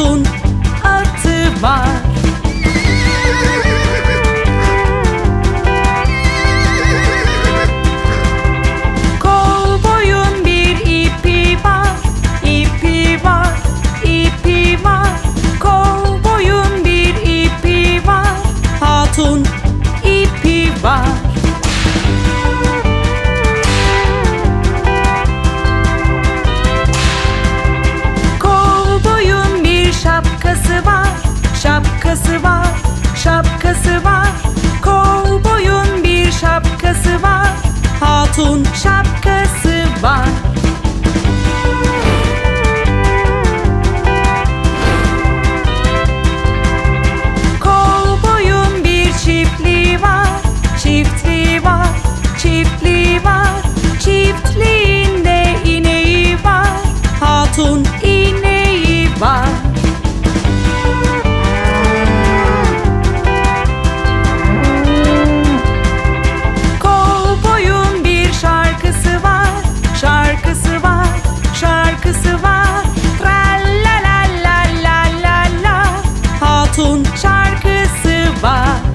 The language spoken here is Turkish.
olsun artı var. shop, kasba, şarkısı var.